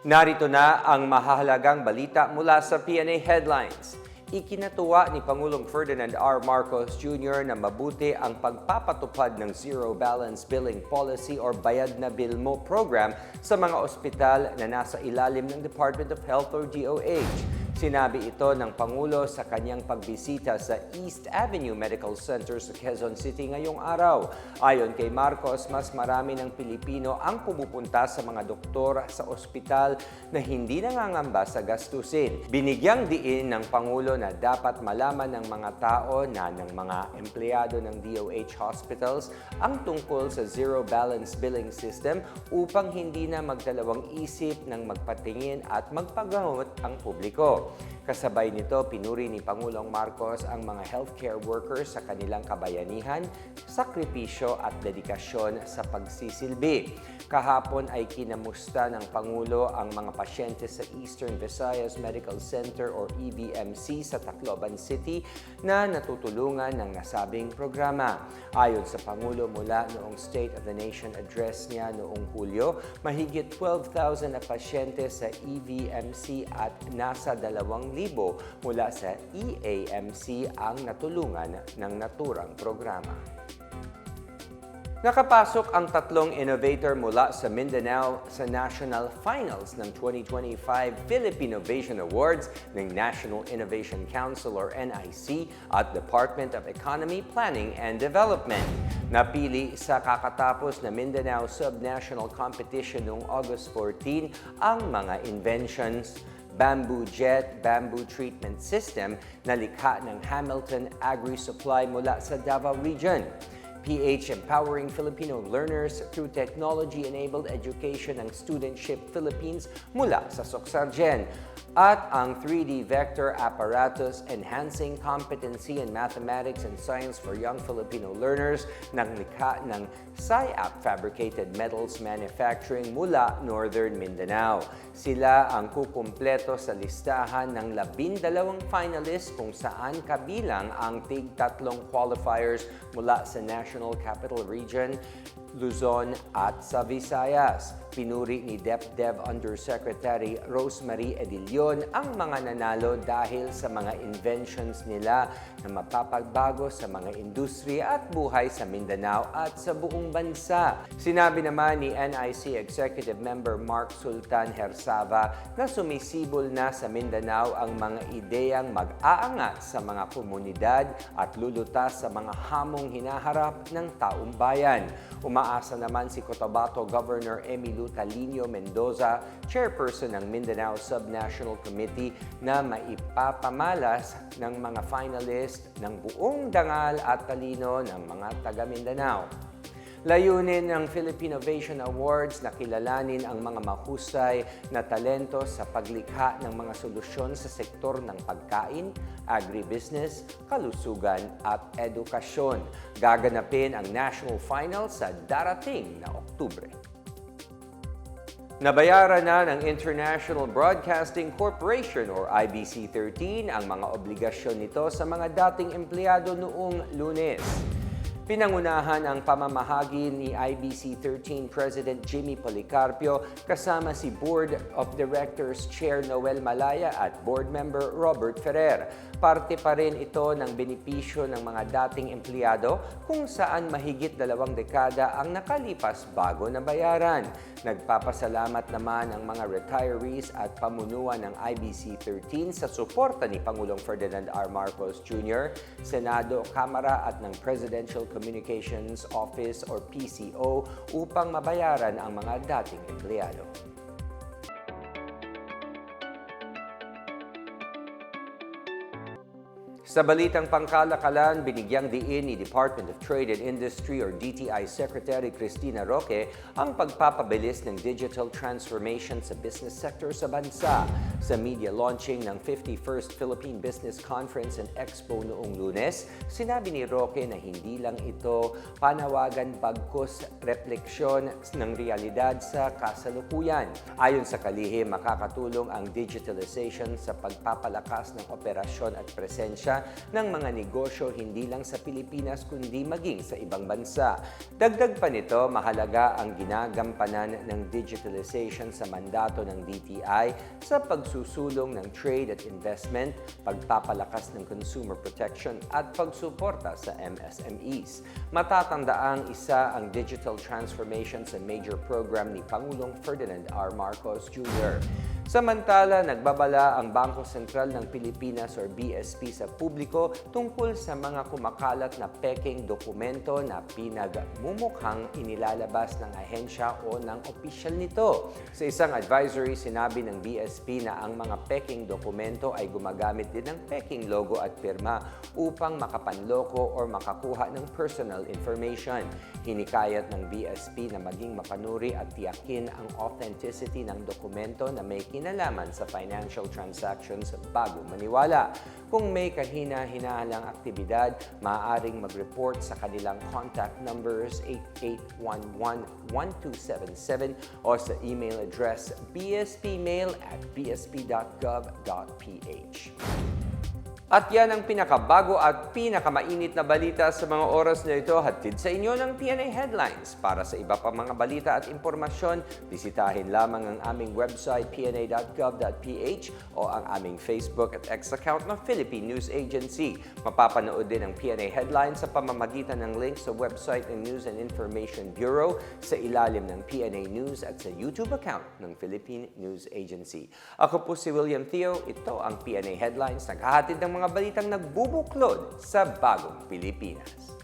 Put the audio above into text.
Narito na ang mahahalagang balita mula sa PNA Headlines. Ikinatuwa ni Pangulong Ferdinand R. Marcos Jr. na mabuti ang pagpapatupad ng Zero Balance Billing Policy or Bayad na Bill Mo program sa mga ospital na nasa ilalim ng Department of Health or DOH. Sinabi ito ng Pangulo sa kanyang pagbisita sa East Avenue Medical Center sa Quezon City ngayong araw. Ayon kay Marcos, mas marami ng Pilipino ang pumupunta sa mga doktor sa ospital na hindi nangangamba sa gastusin. Binigyang diin ng Pangulo na dapat malaman ng mga tao na ng mga empleyado ng DOH hospitals ang tungkol sa Zero Balance Billing System upang hindi na magdalawang isip ng magpatingin at magpagamot ang publiko. México Kasabay nito, pinuri ni Pangulong Marcos ang mga healthcare workers sa kanilang kabayanihan, sakripisyo at dedikasyon sa pagsisilbi. Kahapon ay kinamusta ng Pangulo ang mga pasyente sa Eastern Visayas Medical Center or EVMC sa Tacloban City na natutulungan ng nasabing programa. Ayon sa Pangulo mula noong State of the Nation address niya noong Hulyo, mahigit 12,000 na pasyente sa EVMC at nasa 2,000 mula sa EAMC ang natulungan ng naturang programa. Nakapasok ang tatlong innovator mula sa Mindanao sa National Finals ng 2025 Philippine Innovation Awards ng National Innovation Council or NIC at Department of Economy, Planning and Development. Napili sa kakatapos na Mindanao Subnational Competition noong August 14 ang mga inventions bamboo jet bamboo treatment system na likha ng Hamilton Agri-Supply mula sa Davao Region. PH Empowering Filipino Learners through Technology-Enabled Education ng Studentship Philippines mula sa Socsargen at ang 3D Vector Apparatus Enhancing Competency in Mathematics and Science for Young Filipino Learners ng likha ng SciAp Fabricated Metals Manufacturing mula Northern Mindanao. Sila ang kukumpleto sa listahan ng labindalawang finalists kung saan kabilang ang tig tatlong qualifiers mula sa National Capital Region, Luzon at sa Visayas. Pinuri ni DepDev Undersecretary Rosemary Edilion ang mga nanalo dahil sa mga inventions nila na mapapagbago sa mga industriya at buhay sa Mindanao at sa buong bansa. Sinabi naman ni NIC Executive Member Mark Sultan Hersava na sumisibol na sa Mindanao ang mga ideyang mag-aangat sa mga komunidad at lulutas sa mga hamong hinaharap ng taong bayan. Umaasa naman si Cotabato Governor Emilio Talino Mendoza, chairperson ng Mindanao Subnational Committee na maipapamalas ng mga finalist ng buong dangal at talino ng mga taga Mindanao. Layunin ng Philippine Innovation Awards na kilalanin ang mga mahusay na talento sa paglikha ng mga solusyon sa sektor ng pagkain, agribusiness, kalusugan at edukasyon. Gaganapin ang national final sa darating na Oktubre. Nabayaran na ng International Broadcasting Corporation or IBC-13 ang mga obligasyon nito sa mga dating empleyado noong lunes. Pinangunahan ang pamamahagi ni IBC-13 President Jimmy Policarpio kasama si Board of Directors Chair Noel Malaya at Board Member Robert Ferrer. Parte pa rin ito ng benepisyo ng mga dating empleyado kung saan mahigit dalawang dekada ang nakalipas bago na bayaran. Nagpapasalamat naman ang mga retirees at pamunuan ng IBC-13 sa suporta ni Pangulong Ferdinand R. Marcos Jr., Senado, Kamara at ng Presidential Communications Office or PCO upang mabayaran ang mga dating empleyado. Sa balitang pangkalakalan, binigyang diin ni Department of Trade and Industry or DTI Secretary Cristina Roque ang pagpapabilis ng digital transformation sa business sector sa bansa. Sa media launching ng 51st Philippine Business Conference and Expo noong lunes, sinabi ni Roque na hindi lang ito panawagan bagkus refleksyon ng realidad sa kasalukuyan. Ayon sa kalihim, makakatulong ang digitalization sa pagpapalakas ng operasyon at presensya apertura ng mga negosyo hindi lang sa Pilipinas kundi maging sa ibang bansa. Dagdag pa nito, mahalaga ang ginagampanan ng digitalization sa mandato ng DTI sa pagsusulong ng trade at investment, pagpapalakas ng consumer protection at pagsuporta sa MSMEs. Matatandaang isa ang digital transformation sa major program ni Pangulong Ferdinand R. Marcos Jr. Samantala, nagbabala ang Bangko Sentral ng Pilipinas or BSP sa publiko tungkol sa mga kumakalat na peking dokumento na pinagmumukhang inilalabas ng ahensya o ng opisyal nito. Sa isang advisory, sinabi ng BSP na ang mga peking dokumento ay gumagamit din ng peking logo at pirma upang makapanloko or makakuha ng personal information. Hinikayat ng BSP na maging mapanuri at tiyakin ang authenticity ng dokumento na may kinalaman sa financial transactions bago maniwala. Kung may kahina-hinahalang aktibidad, maaaring mag-report sa kanilang contact numbers 8811-1277 o sa email address bspmail at bsp.gov.ph. At yan ang pinakabago at pinakamainit na balita sa mga oras na ito hatid sa inyo ng PNA Headlines. Para sa iba pang mga balita at impormasyon, bisitahin lamang ang aming website pna.gov.ph o ang aming Facebook at X account ng Philippine News Agency. Mapapanood din ang PNA Headlines sa pamamagitan ng link sa website ng News and Information Bureau sa ilalim ng PNA News at sa YouTube account ng Philippine News Agency. Ako po si William Theo. Ito ang PNA Headlines. Naghahatid ng mga balitang nagbubuklod sa bagong Pilipinas.